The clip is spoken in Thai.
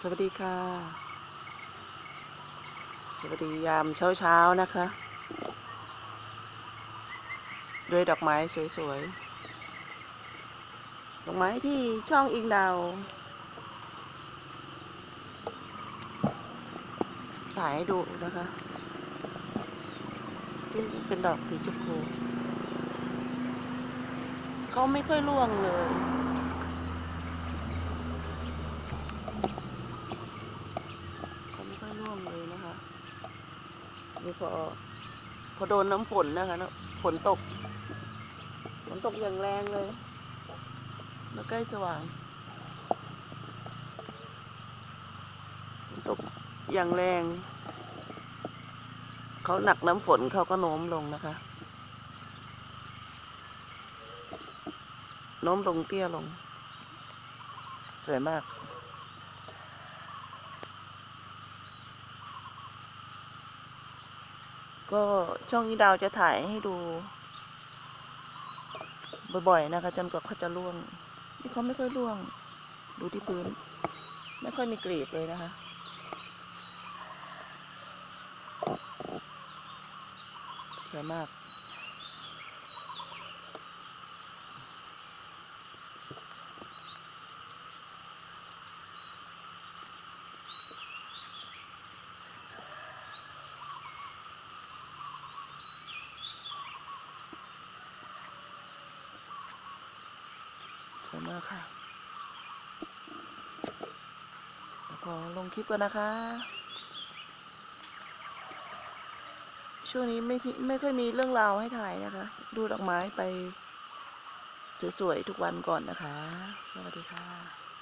สวัสดีค่ะ สวัสดียามเช้าๆนะคะ ด้วยดอกไม้สวยๆ ดอกไม้ที่ช่องอิงดาว ถ่ายให้ดูนะคะที่เป็นดอกสีชมพูเขาไม่ค่อยร่วงเลย เขาไมเลยนะคะนี่พอพอโดนน้ำฝนนะคะนะฝนตกฝนตกอย่างแรงเลย แล้วใกล้สว่างฝนตกอย่างแรง เขาหนักน้ำฝนเขาก็โน้มลงนะคะโน้มลงเตี้ยลง สวยมาก ก็ช่องนี้ดาวจะถ่ายให้ดู บ่อยๆนะคะจนกว่าเขาจะร่วง นี่เขาไม่ค่อยร่วง ดูที่พื้น ไม่ค่อยมีกรีบเลยนะคะสวยมาก สวยมากค่ะแล้วก็ลงคลิปก่อนนะคะ ช่วงนี้ไม่ไม่ค่อยมีเรื่องราวให้ถ่ายนะคะ ดูดอกไม้ไป สวยๆ ทุกวันก่อนนะคะ สวัสดีค่ะ